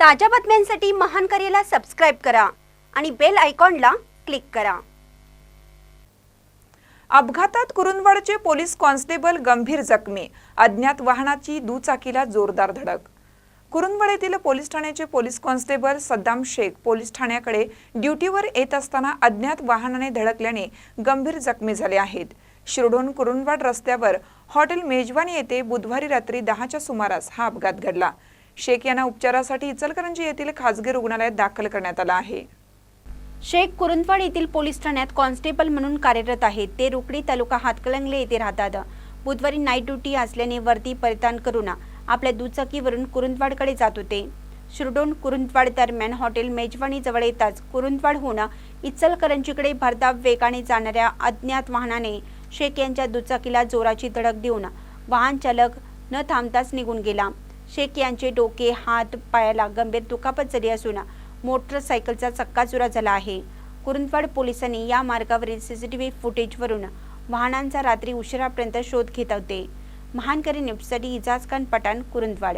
ताज्या बातम्यांसाठी महान करेला सबस्क्राईब करा आणि बेल आयकॉनला क्लिक करा. अपघातात कुरुंदवाडचे पोलीस कॉन्स्टेबल गंभीर जखमी. अज्ञात वाहनाची दुचाकीला जोरदार धडक. कुरुंदवाड येथील पोलीस ठाण्याचे police constable Saddam Shaikh police ठाण्याकडे ड्युटीवर येत असताना अज्ञात वाहनाने धडकल्याने गंभीर जखमी झाले आहेत. शिरडोन कुरुंदवाड रस्त्यावर हॉटेल मेजवानी येथे बुधवारी रात्री दहाच्या सुमारास हा अपघात घडला. शेख यांना उपचारासाठी इचलकरंजी येथील खासगी रुग्णालयात दाखल करण्यात आला आहे. शेख कुरुंदवाड येथील पोलीस ठाण्यात कॉन्स्टेबल म्हणून कार्यरत आहेत. ते रुकडी तालुका हातकलंगले येथे राहतात. बुधवारी नाईट ड्युटी असल्याने वर्दी परिधान करून आपल्या दुचाकीवरून कुरुंदवाडकडे जात होते. शिरडोन कुरुंदवाड दरम्यान हॉटेल मेजवानी जवळ येताच कुरुंदवाडहून इचलकरंजीकडे भरधाव वेगाने जाणाऱ्या अज्ञात वाहनाने शेख यांच्या दुचाकीला जोराची धडक देऊन वाहन चालक न थांबताच निघून गेला. शेख यांचे डोके हात पायाला गंभीर दुखापत झाली असून मोटरसायकलचा चक्काचुरा झाला आहे. कुरुंदवाड पोलिसांनी या मार्गावरील सीसीटीव्ही फुटेजवरून वाहनांचा रात्री उशिरापर्यंत शोध घेत होते. महानकरी न्यूजसाठी इजाज खान पठाण कुरुंदवाड.